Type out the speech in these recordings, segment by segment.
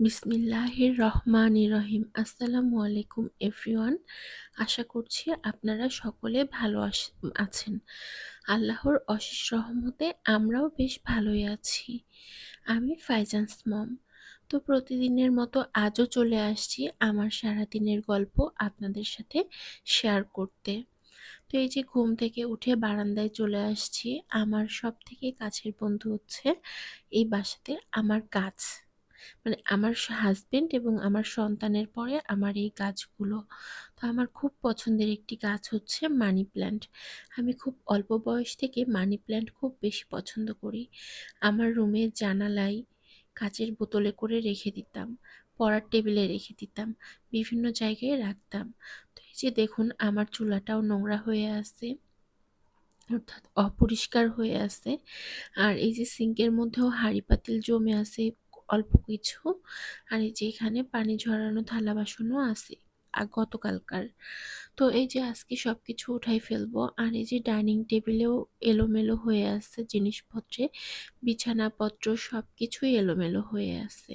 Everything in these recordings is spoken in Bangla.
বিসমিল্লাহির রহমানির রহিম আসসালামু আলাইকুম এভরিওয়ান। আশা করছি আপনারা সকলে ভালো আছেন। আল্লাহর অশেষ রহমতে আমরাও বেশ ভালোই আছি। আমি ফাইজান্স মম। তো প্রতিদিনের মতো আজও চলে আসছি আমার সারাদিনের গল্প আপনাদের সাথে শেয়ার করতে। তো এই যে ঘুম থেকে উঠে বারান্দায় চলে আসছি, আমার সব থেকে কাছের বন্ধু হচ্ছে এই বাসাতে আমার গাছ। মানে আমার হাজবেন্ড এবং আমার সন্তানের পরে আমার এই গাছগুলো, তো আমার খুব পছন্দের একটি গাছ হচ্ছে মানি প্ল্যান্ট আমি খুব অল্প বয়স থেকে মানি প্ল্যান্ট খুব বেশি পছন্দ করি। আমার রুমের জানালায় কাচের বোতলে করে রেখে দিতাম, পড়ার টেবিলে রেখে দিতাম, বিভিন্ন জায়গায় রাখতাম। তো এই যে দেখুন, আমার চুলাটাও নোংরা হয়ে আছে, অর্থাৎ অপরিষ্কার হয়ে আছে। আর এই যে সিঙ্কের মধ্যেও হাঁড়ি পাতিল জমে আছে অল্প কিছু। আর এই যে এখানে পানি ঝরানো, থালা বাসনও আছে, আর গতকালকার। তো এই যে আজকে সব কিছু উঠাই ফেলব, আর এই যে ডাইনিং টেবিলেও এলোমেলো হয়ে আছে জিনিসপত্রে, বিছানাপত্র সব কিছুই এলোমেলো হয়ে আছে।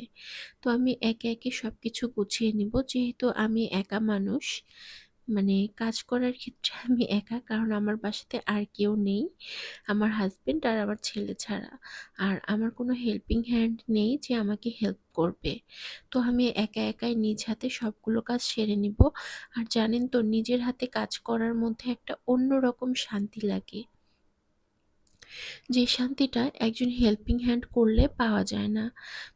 তো আমি একে একে সব কিছু গুছিয়ে নিব, যেহেতু আমি একা মানুষ মানে কাজ করার ক্ষেত্রে আমি একা, কারণ আমার বাসাতে আর কেউ নেই। আমার হাজবেন্ড আর আমার ছেলে ছাড়া। আর আমার কোনো হেল্পিং হ্যান্ড নেই যে আমাকে হেল্প করবে। তো আমি একা একাই নিজ হাতে সবগুলো কাজ সেরে নিব। আর জানেন তো, নিজের হাতে কাজ করার মধ্যে একটা অন্যরকম শান্তি লাগে। যে শান্তিটা একজন হেল্পিং হ্যান্ড করলে পাওয়া যায় না।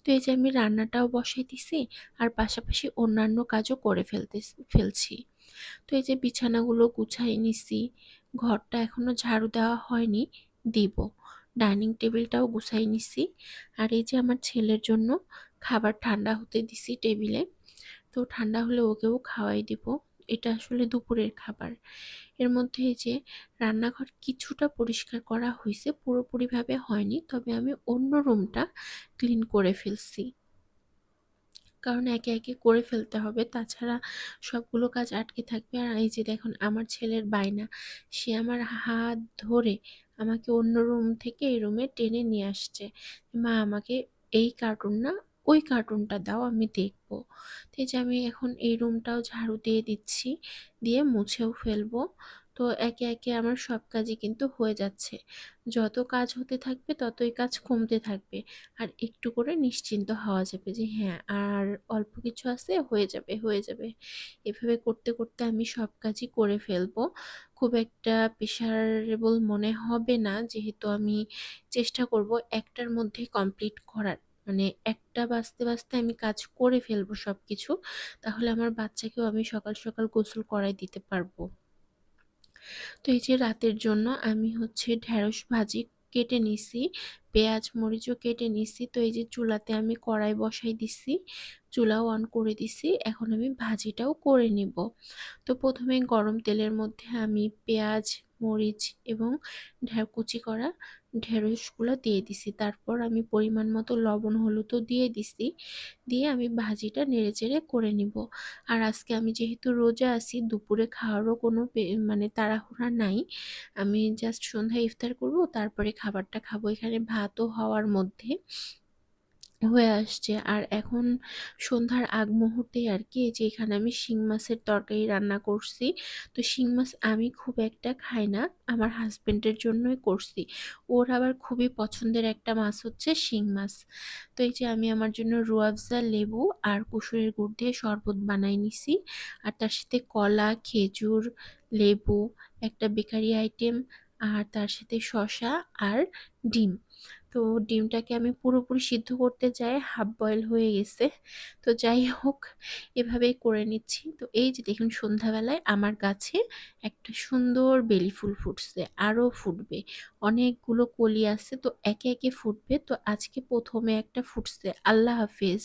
তো এই যে আমি রান্নাটাও বসাই দিছি, আর পাশাপাশি অন্যান্য কাজও করে ফেলতে ফেলছি। তো এই যে বিছানাগুলো গুছাই নিছি, ঘরটা এখনও ঝাড়ু দেওয়া হয়নি, দিব। ডাইনিং টেবিলটাও গুছাই নিছি। আর এই যে আমার ছেলের জন্য খাবার ঠান্ডা হতে দিছি টেবিলে, তো ঠান্ডা হলে ওকেও খাওয়াই দিব। এটা আসলে দুপুরের খাবার। এর মধ্যে এই যে রান্নাঘর কিছুটা পরিষ্কার করা হয়েছে পুরোপুরিভাবে হয়নি, তবে আমি অন্য রুমটা ক্লিন করে ফেলছি। কারণ একে একে করে ফেলতে হবে। তাছাড়া সবগুলো কাজ আটকে থাকবে। আর এই যে দেখুন, আমার ছেলের বায়না, সে আমার হাত ধরে আমাকে অন্য রুম থেকে এই রুমে টেনে নিয়ে আসছে। মা, আমাকে এই কার্টুন না, ওই কার্টুনটা দাও, আমি দেখব। তো যে আমি এখন এই রুমটাও ঝাড়ু দিয়ে দিচ্ছি, দিয়ে মুছেও ফেলব। তো একে একে আমার সব কাজই কিন্তু হয়ে যাচ্ছে। যত কাজ হতে থাকবে, ততই কাজ কমতে থাকবে। আর একটু করে নিশ্চিন্ত হওয়া যাবে যে হ্যাঁ আর অল্প কিছু আছে, হয়ে যাবে হয়ে যাবে। এভাবে করতে করতে আমি সব কাজই করে ফেলব। খুব একটা প্রেশারেবল মনে হবে না, যেহেতু আমি চেষ্টা করব একটার মধ্যে কমপ্লিট করার। মানে একটা বাজতে বাজতে আমি কাজ করে ফেলব সব কিছু তাহলে আমার বাচ্চাকেও আমি সকাল সকাল গোসল করাই দিতে পারব। তো এই যে রাতের জন্য আমি হচ্ছে ঢ্যাঁড়স ভাজি কেটে নিছি, পেঁয়াজ মরিচও কেটে নিছি, তো এই যে চুলাতে আমি কড়াই বসাই দিছি, চুলাও অন করে দিছি, এখন আমি ভাজিটাও করে নিব। তো প্রথমে গরম তেলের মধ্যে আমি পেঁয়াজ মরিচ এবং কুচি করা ঢেঁড়সগুলো দিয়ে দিছি। তারপর আমি পরিমাণ মতো লবণ, হলুদও দিয়ে দিছি। দিয়ে আমি ভাজিটা নেড়ে চেড়ে করে নিব। আর আজকে আমি যেহেতু রোজা আছি, দুপুরে খাওয়ারও কোনো মানে তাড়াহুড়া নাই। আমি জাস্ট সন্ধ্যায় ইফতার করব, তারপরে খাবারটা খাব। এখানে ভাতও হওয়ার মধ্যে হয়ে আসছে। আর এখন সন্ধ্যার আগ মুহূর্তে আর কি যে এখানে আমি শিং মাছের তরকারি রান্না করছি। তো শিং মাছ আমি খুব একটা খাই না, আমার হাজব্যান্ডের জন্যই করছি। ওর আবার খুবই পছন্দের একটা মাছ হচ্ছে শিং মাছ। তো এই যে আমি আমার জন্য রুয়াবজা লেবু আর কুসুরের গুড় দিয়ে শরবত বানাই নিছি। আর তার সাথে কলা, খেজুর, লেবু, একটা বেকারি আইটেম আর তার সাথে শশা আর ডিম। তো ডিমটাকে আমি পুরোপুরি সিদ্ধ করতে যাই, হাফ বয়েল হয়ে গেছে। তো যাই হোক, এভাবেই করে নিচ্ছি। তো এই যে দেখুন, সন্ধ্যাবেলায় আমার গাছে একটা সুন্দর বেলি ফুল ফুটছে আরও ফুটবে। অনেকগুলো কলি আছে, তো একে একে ফুটবে। তো আজকে প্রথমে একটা ফুটছে। আল্লাহ হাফেজ।